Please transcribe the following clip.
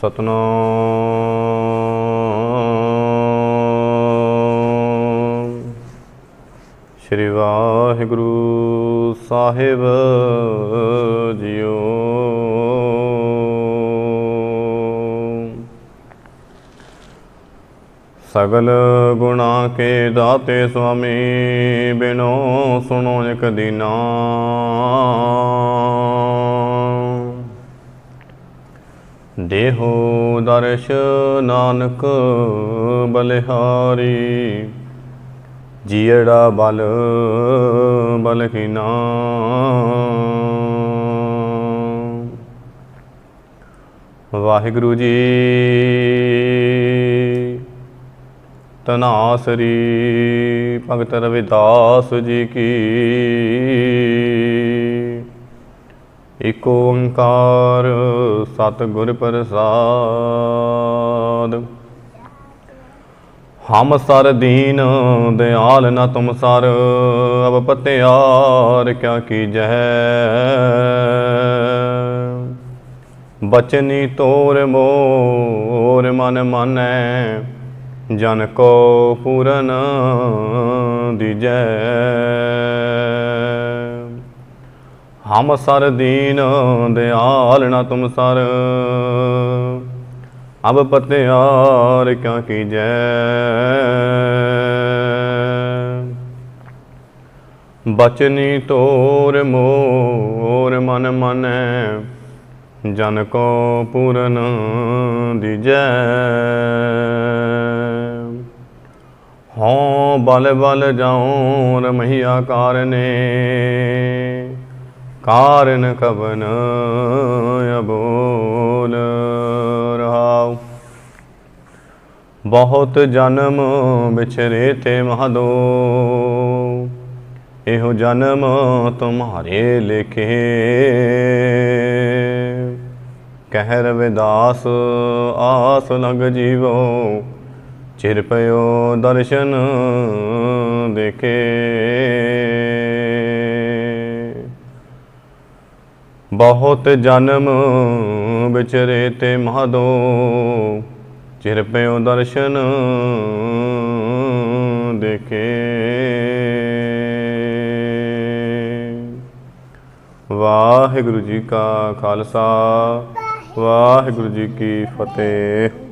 ਸਤਨਾਮ। ਸ੍ਰੀ ਵਾਹਿਗੁਰੂ ਸਾਹਿਬ ਜੀਓ। ਸਗਲ ਗੁਣਾ ਕੇ ਦਾਤੇ ਸੁਆਮੀ ਬਿਨੋ ਸੁਣੋ ਇਕ ਦੀਨਾ। ਦੇਹੋ ਦਰਸ਼ ਨਾਨਕ ਬਲਿਹਾਰੀ ਜੀੜਾ ਬਲ ਬਲਹੀਨਾ। ਵਾਹਿਗੁਰੂ ਜੀ ਤਨਾਸਰੀ ਭਗਤ ਰਵਿਦਾਸ ਜੀ ਕੀ ਏਕ ਓੰਕਾਰ ਸਤਿਗੁਰ ਪ੍ਰਸਾਦ। ਹਮ ਸਰ ਦੀਨ ਦਿਆਲ ਨਾ ਤੁਮ ਸਰ, ਅਬ ਪਤਿਆਰ ਕਿਆ ਕੀਜੈ ਬਚਨੀ ਤੋਰ ਮੋਰ ਮਨ ਮਾਨੈ, ਜਨ ਕੋ ਪੂਰਨ ਦੀਜੈ। ਹਮ ਸਰ ਦੀਨ ਦਿਆਲ ਨਾ ਤੁਮ ਸਰ। ਅਬ ਪਤਿਆਰ ਕਿਆ ਕੀਜੈ। ਬਚਨੀ ਤੋਰ ਮੋਰ ਮਨ ਮਨੈ, ਜਨ ਕੋ ਪੂਰਨ ਦੀਜੈ। ਹਉ ਬਲ ਬਲ ਜਾਉ ਰਮਈਆ ਕਾਰਨੇ ਕਾਰਨ ਕਬਨ ਅਬੋਲ ਰਹਾਉ। ਬਹੁਤ ਜਨਮ ਵਿਛਰੇ ਤੇ ਮਹਦੋ ਇਹੋ ਜਨਮ ਤੁਮਹਾਰੇ ਲਿਖੇ। ਕਹਿਰ ਰਵਿਦਾਸ ਆਸ ਲਗ ਜੀਵੋ। ਚਿਰ ਪਇਓ ਦਰਸ਼ਨ ਦੇਖੇ। ਬਹੁਤ ਜਨਮ ਵਿਚਰੇ ਤੇ ਮਹਦੋ, ਚਿਰ ਪਇਓ ਦਰਸ਼ਨ ਦੇਖੇ। ਵਾਹਿਗੁਰੂ ਜੀ ਕਾ ਖਾਲਸਾ, ਵਾਹਿਗੁਰੂ ਜੀ ਕੀ ਫਤਿਹ।